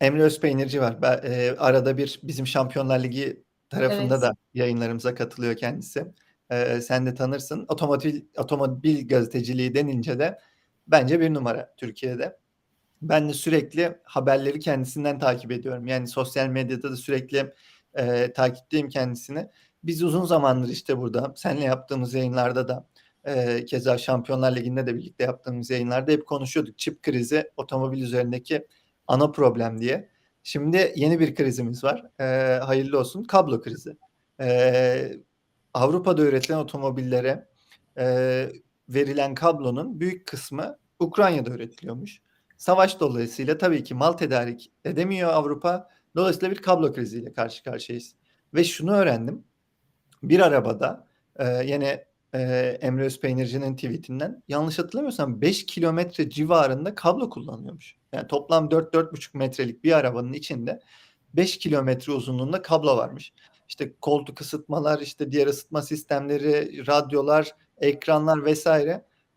Emre Özpeynirci var. Ben, eee, arada bir bizim Şampiyonlar Ligi tarafında Evet. da yayınlarımıza katılıyor kendisi. Eee, sen de tanırsın. Otomotiv otomobil gazeteciliği denince de bence bir numara Türkiye'de. Ben de sürekli haberleri kendisinden takip ediyorum. Yani sosyal medyada da sürekli, eee, takipteyim kendisini. Biz uzun zamandır işte burada seninle yaptığımız yayınlarda da, eee, keza Şampiyonlar Ligi'nde de birlikte yaptığımız yayınlarda hep konuşuyorduk. Çip krizi otomobil üzerindeki ana problem diye. Şimdi yeni bir krizimiz var. Eee, hayırlı olsun. Kablo krizi. Eee, Avrupa'da üretilen otomobillere, eee, verilen kablonun büyük kısmı Ukrayna'da üretiliyormuş. Savaş dolayısıyla tabii ki mal tedarik edemiyor Avrupa. Dolayısıyla bir kablo kriziyle karşı karşıyayız ve şunu öğrendim. Bir arabada, eee, yine, eee, Emre Özpeynirci'nin tweetinden yanlış hatırlamıyorsam 5 kilometre civarında kablo kullanılıyormuş. Yani toplam 4-4,5 metrelik bir arabanın içinde 5 kilometre uzunluğunda kablo varmış. İşte koltuk ısıtmalar, işte diğer ısıtma sistemleri, radyolar, ekranlar vs.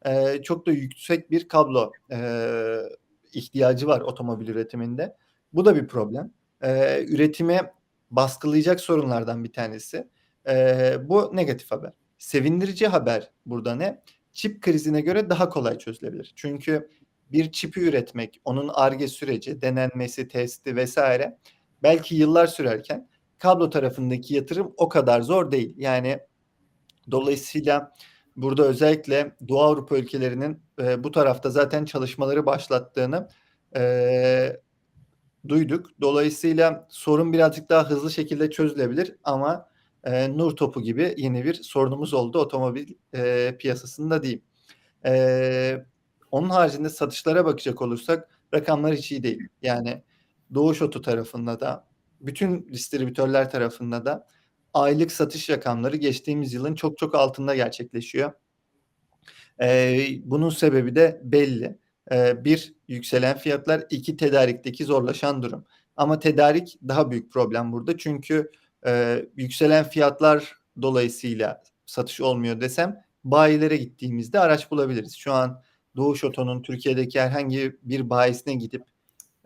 Eee, çok da yüksek bir kablo, eee, ihtiyacı var otomobil üretiminde. Bu da bir problem. Eee, üretimi baskılayacak sorunlardan bir tanesi. Eee, bu negatif haber. Sevindirici haber burada ne? Çip krizine göre daha kolay çözülebilir. Çünkü bir çipi üretmek, onun Ar-Ge süreci, denenmesi, testi vs. belki yıllar sürerken kablo tarafındaki yatırım o kadar zor değil. Yani dolayısıyla burada özellikle Doğu Avrupa ülkelerinin, eee, bu tarafta zaten çalışmaları başlattığını, eee, duyduk. Dolayısıyla sorun birazcık daha hızlı şekilde çözülebilir ama, eee, nur topu gibi yeni bir sorunumuz oldu otomobil, eee, piyasasında diyeyim. Eee, onun haricinde satışlara bakacak olursak rakamlar hiç iyi değil. Yani Doğuş Oto tarafında da bütün distribütörler tarafında da aylık satış rakamları geçtiğimiz yılın çok çok altında gerçekleşiyor. Eee, bunun sebebi de belli. Eee, 1 yükselen fiyatlar, 2 tedarikteki zorlaşan durum. Ama tedarik daha büyük problem burada. Çünkü, eee, yükselen fiyatlar dolayısıyla satış olmuyor desem bayilere gittiğimizde araç bulabiliriz. Şu an Doğuş Oto'nun Türkiye'deki herhangi bir bayisine gidip,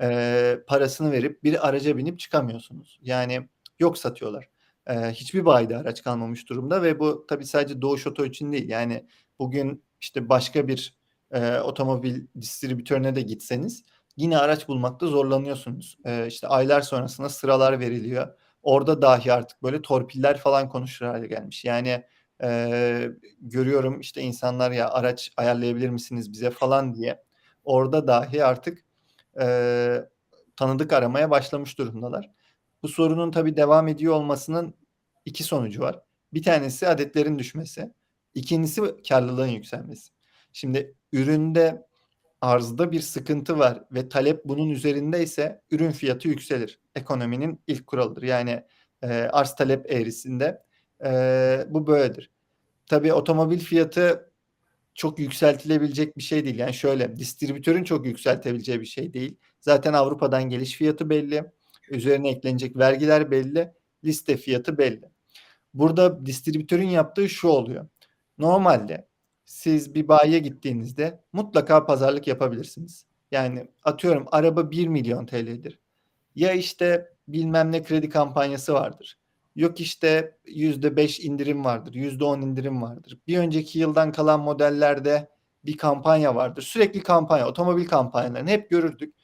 eee, parasını verip bir araca binip çıkamıyorsunuz. Yani yok satıyorlar. Eee, hiçbir bayide araç kalmamış durumda ve bu tabii sadece Doğuş Oto için değil. Yani bugün işte başka bir, eee, otomobil distribütörüne de gitseniz yine araç bulmakta zorlanıyorsunuz. Eee, işte aylar sonrasında sıralar veriliyor. Orada dahi artık böyle torpiller falan konuşulur hâle gelmiş. Yani, eee, görüyorum işte insanlar ya araç ayarlayabilir misiniz bize falan diye orada dahi artık, eee, tanıdık aramaya başlamış durumdalar. Bu sorunun tabii devam ediyor olmasının 2 sonucu var. Bir tanesi adetlerin düşmesi, 2'ncisi kârlılığın yükselmesi. Şimdi üründe, arzda bir sıkıntı var ve talep bunun üzerindeyse ürün fiyatı yükselir. Ekonominin ilk kuralıdır. Yani, eee, arz talep eğrisinde, eee, bu böyledir. Tabii otomobil fiyatı çok yükseltilebilecek bir şey değil. Yani şöyle, distribütörün çok yükseltebileceği bir şey değil. Zaten Avrupa'dan geliş fiyatı belli. Üzerine eklenecek vergiler belli. Liste fiyatı belli. Burada distribütörün yaptığı şu oluyor. Normalde siz bir bayiye gittiğinizde mutlaka pazarlık yapabilirsiniz. Yani atıyorum araba 1.000.000 TL'dir. Ya işte bilmem ne kredi kampanyası vardır. Yok işte %5 indirim vardır, %10 indirim vardır. Bir önceki yıldan kalan modellerde bir kampanya vardır. Sürekli kampanya, otomobil kampanyalarını hep görürdük.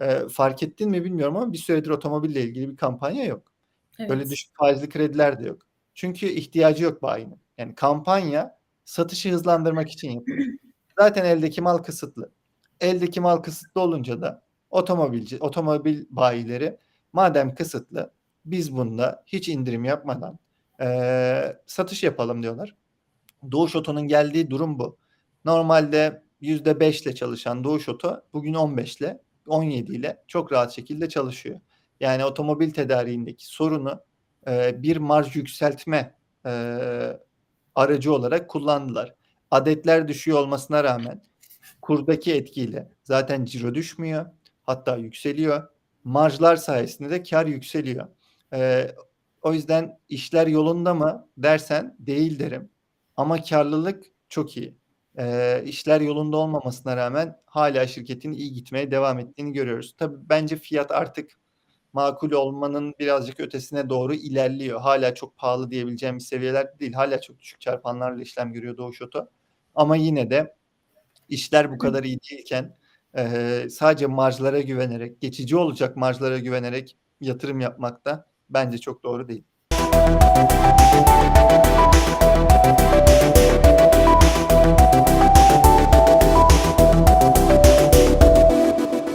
Eee, fark ettin mi bilmiyorum ama bir süredir otomobille ilgili bir kampanya yok. Böyle Evet. düşük faizli krediler de yok. Çünkü ihtiyacı yok bayinin. Yani kampanya satışı hızlandırmak için yapılır. Zaten eldeki mal kısıtlı. Eldeki mal kısıtlı olunca da otomobilci otomobil bayileri madem kısıtlı biz bunda hiç indirim yapmadan, eee, satış yapalım diyorlar. Doğuş Oto'nun geldiği durum bu. Normalde %5'le çalışan Doğuş Oto bugün 15'le, 17'yle çok rahat şekilde çalışıyor. Yani otomobil tedariğindeki sorunu, eee, bir marj yükseltme, eee, aracı olarak kullandılar. Adetler düşüyor olmasına rağmen kurdaki etkiyle zaten ciro düşmüyor, hatta yükseliyor. Marjlar sayesinde de kâr yükseliyor. Eee, o yüzden işler yolunda mı dersen değil derim ama kârlılık çok iyi. Eee, işler yolunda olmamasına rağmen hâlâ şirketin iyi gitmeye devam ettiğini görüyoruz. Tabii bence fiyat artık makul olmanın birazcık ötesine doğru ilerliyor. Hâlâ çok pahalı diyebileceğim bir seviyelerde değil. Hâlâ çok düşük çarpanlarla işlem görüyor Doğuş Oto. Ama yine de işler bu kadar iyi değilken, eee, sadece marjlara güvenerek, geçici olacak marjlara güvenerek yatırım yapmak da bence çok doğru değil.